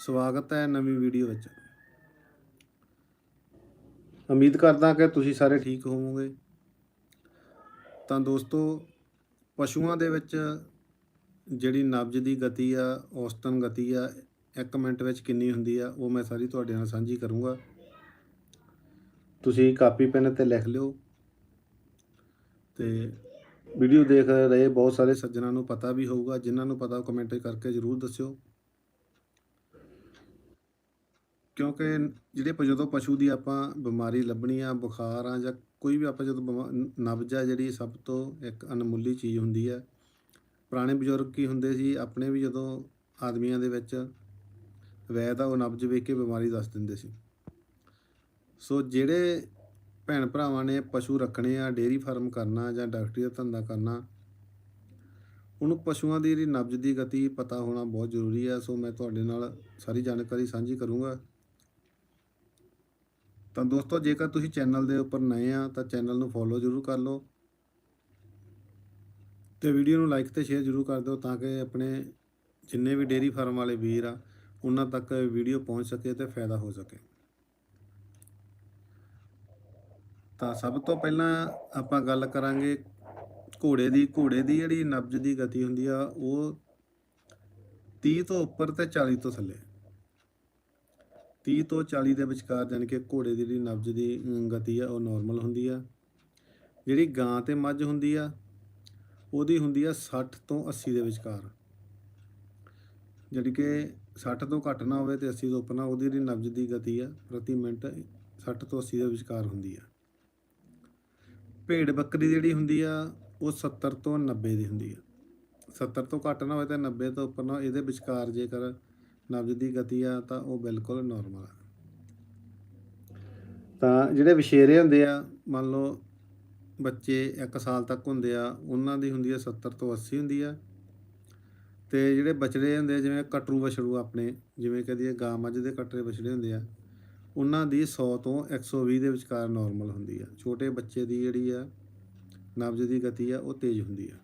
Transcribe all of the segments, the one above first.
ਸਵਾਗਤ ਹੈ ਨਵੀਂ ਵੀਡੀਓ ਵਿੱਚ। ਉਮੀਦ ਕਰਦਾ ਕਿ ਤੁਸੀਂ ਸਾਰੇ ਠੀਕ ਹੋਵੋਗੇ। ਤਾਂ ਦੋਸਤੋ, ਪਸ਼ੂਆਂ ਦੇ ਵਿੱਚ ਜਿਹੜੀ ਨਬਜ਼ ਦੀ ਗਤੀ ਆ, ਔਸਤਨ ਗਤੀ ਆ 1 ਮਿੰਟ ਵਿੱਚ ਕਿੰਨੀ ਹੁੰਦੀ ਆ, ਉਹ ਮੈਂ ਸਾਰੀ ਤੁਹਾਡੇ ਨਾਲ ਸਾਂਝੀ ਕਰੂੰਗਾ। ਤੁਸੀਂ ਕਾਪੀ ਪੈਨ ਤੇ ਲਿਖ ਲਿਓ। ਤੇ ਵੀਡੀਓ ਦੇਖ ਰਹੇ ਬਹੁਤ ਸਾਰੇ ਸੱਜਣਾਂ ਨੂੰ ਪਤਾ ਵੀ ਹੋਊਗਾ, ਜਿਨ੍ਹਾਂ ਨੂੰ ਪਤਾ ਕਮੈਂਟ ਕਰਕੇ ਜਰੂਰ ਦੱਸਿਓ। ਕਿਉਂਕਿ ਜਿਹੜੇ ਪ- ਜਦੋਂ ਪਸ਼ੂ ਦੀ ਆਪਾਂ ਬਿਮਾਰੀ ਲੱਭਣੀ ਆ, ਬੁਖਾਰ ਆ ਜਾਂ ਕੋਈ ਵੀ ਆਪਾਂ ਜਦੋਂ ਬਿਮਾ- ਨ- ਨਬਜ਼ ਆ ਜਿਹੜੀ ਸਭ ਤੋਂ ਇੱਕ ਅਣਮੁੱਲੀ ਚੀਜ਼ ਹੁੰਦੀ ਹੈ ਪੁਰਾਣੇ ਬਜ਼ੁਰਗ ਕੀ ਹੁੰਦੇ ਸੀ, ਆਪਣੇ ਵੀ ਜਦੋਂ ਆਦਮੀਆਂ ਦੇ ਵਿੱਚ ਵੈਦ ਆ, ਉਹ ਨਬਜ਼ ਵੇਖ ਕੇ ਬਿਮਾਰੀ ਦੱਸ ਦਿੰਦੇ ਸੀ। ਸੋ ਜਿਹੜੇ ਭੈਣ ਭਰਾਵਾਂ ਨੇ ਪਸ਼ੂ ਰੱਖਣੇ ਆ, ਡੇਅਰੀ ਫਾਰਮ ਕਰਨਾ ਜਾਂ ਡਾਕਟਰੀ ਦਾ ਧੰਦਾ ਕਰਨਾ, ਉਹਨੂੰ ਪਸ਼ੂਆਂ ਦੀ ਜਿਹੜੀ ਨਬਜ਼ ਦੀ ਗਤੀ ਪਤਾ ਹੋਣਾ ਬਹੁਤ ਜ਼ਰੂਰੀ ਹੈ ਸੋ ਮੈਂ ਤੁਹਾਡੇ ਨਾਲ ਸਾਰੀ ਜਾਣਕਾਰੀ ਸਾਂਝੀ ਕਰੂੰਗਾ। ਤਾਂ ਦੋਸਤੋ, ਜੇਕਰ ਤੁਸੀਂ ਚੈਨਲ ਦੇ ਉੱਪਰ ਨਏ ਆ, ਤਾਂ ਚੈਨਲ ਨੂੰ ਫੋਲੋ ਜ਼ਰੂਰ ਕਰ ਲਓ ਤੇ ਵੀਡੀਓ ਨੂੰ ਲਾਈਕ ਤੇ ਸ਼ੇਅਰ ਜ਼ਰੂਰ ਕਰ ਦਿਓ ਤਾਂ ਕਿ ਆਪਣੇ ਜਿੰਨੇ ਵੀ ਡੇਅਰੀ ਫਾਰਮ ਵਾਲੇ ਵੀਰ ਆ, ਉਹਨਾਂ ਤੱਕ ਵੀਡੀਓ ਪਹੁੰਚ ਸਕੇ ਤੇ ਫਾਇਦਾ ਹੋ ਸਕੇ। ਤਾਂ ਸਭ ਤੋਂ ਪਹਿਲਾਂ ਆਪਾਂ ਗੱਲ ਕਰਾਂਗੇ ਘੋੜੇ ਦੀ। ਘੋੜੇ ਦੀ ਜਿਹੜੀ ਨਬਜ਼ ਦੀ ਗਤੀ ਹੁੰਦੀ ਆ, ਉਹ 30 ਤੋਂ ਉੱਪਰ ਤੇ 40 ਤੋਂ ਥੱਲੇ। 30 ਤੋਂ 40 ਦੇ ਵਿਚਕਾਰ ਜਾਣੀ ਕਿ ਘੋੜੇ ਦੀ ਜਿਹੜੀ ਨਬਜ਼ ਦੀ ਗਤੀ ਆ, ਉਹ ਨਾਰਮਲ ਹੁੰਦੀ ਆ। ਜਿਹੜੀ ਗਾਂ ਤੇ ਮੱਝ ਹੁੰਦੀ ਆ, ਉਹਦੀ ਹੁੰਦੀ ਆ 60 ਤੋਂ 80 ਦੇ ਵਿਚਕਾਰ। ਜਿਹੜੀ ਕਿ 60 ਤੋਂ ਘੱਟ ਨਾ ਹੋਵੇ ਤੇ 80 ਤੋਂ ਉੱਪਰ ਨਾ, ਉਹਦੀ ਜਿਹੜੀ ਨਬਜ਼ ਦੀ ਗਤੀ ਆ, ਪ੍ਰਤੀ ਮਿੰਟ 60 ਤੋਂ 80 ਦੇ ਵਿਚਕਾਰ ਹੁੰਦੀ ਆ। ਭੇਡ ਬੱਕਰੀ ਜਿਹੜੀ ਹੁੰਦੀ ਆ, ਉਹ 70 ਤੋਂ 90 ਦੀ ਹੁੰਦੀ ਆ। 70 ਤੋਂ ਘੱਟ ਨਾ ਹੋਵੇ ਤੇ 90 ਤੋਂ ਉੱਪਰ ਨਾ ਇਹਦੇ ਵਿਚਕਾਰ ਜੇਕਰ ਨਬਜ਼ ਦੀ ਗਤੀ ਆ, ਤਾਂ ਉਹ ਬਿਲਕੁਲ ਨਾਰਮਲ ਆ। ਤਾਂ ਜਿਹੜੇ ਵਿਸ਼ੇਰੇ ਹੁੰਦੇ ਆ, ਮੰਨ ਲਓ ਬੱਚੇ 1 ਸਾਲ ਤੱਕ ਹੁੰਦੇ ਆ, ਉਹਨਾਂ ਦੀ ਹੁੰਦੀ ਆ 70 ਤੋਂ 80 ਹੁੰਦੀ ਆ। ਤੇ ਜਿਹੜੇ ਬਛੜੇ ਹੁੰਦੇ ਆ, ਜਿਵੇਂ ਕਟਰੂ ਬਛੜੂ ਆਪਣੇ, ਜਿਵੇਂ ਕਹਦੀਏ ਗਾਂ ਮੱਝ ਦੇ ਕਟਰੇ ਬਛੜੇ ਹੁੰਦੇ ਆ, ਉਹਨਾਂ ਦੀ 100 ਤੋਂ 120 ਦੇ ਵਿਚਕਾਰ ਨਾਰਮਲ ਹੁੰਦੀ ਆ। ਛੋਟੇ ਬੱਚੇ ਦੀ ਜਿਹੜੀ ਆ ਨਬਜ਼ ਦੀ ਗਤੀ ਆ, ਉਹ ਤੇਜ਼ ਹੁੰਦੀ ਆ।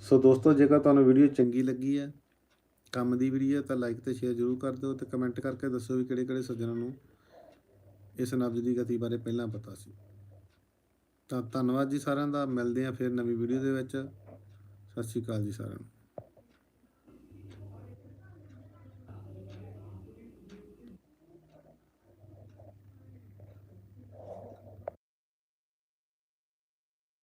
ਸੋ ਦੋਸਤੋ, ਜੇਕਰ ਤੁਹਾਨੂੰ ਵੀਡੀਓ ਚੰਗੀ ਲੱਗੀ ਆ ਕੰਮ ਦੀ ਵੀਡੀਓ ਤਾਂ ਲਾਈਕ ਤੇ ਸ਼ੇਅਰ ਜ਼ਰੂਰ ਕਰ ਦਿਓ ਤੇ ਕਮੈਂਟ ਕਰਕੇ ਦੱਸੋ ਵੀ ਕਿਹੜੇ ਕਿਹੜੇ ਸੱਜਣਾਂ ਨੂੰ ਇਸ ਨਬਜ਼ ਦੀ ਗਤੀ ਬਾਰੇ ਪਹਿਲਾਂ ਪਤਾ ਸੀ। ਤਾਂ ਧੰਨਵਾਦ ਜੀ ਸਾਰਿਆਂ ਦਾ, ਮਿਲਦੇ ਹਾਂ ਫਿਰ ਨਵੀਂ ਵੀਡੀਓ ਦੇ ਵਿੱਚ। ਸਤਿ ਸ਼੍ਰੀ ਅਕਾਲ ਜੀ ਸਾਰਿਆਂ ਨੂੰ।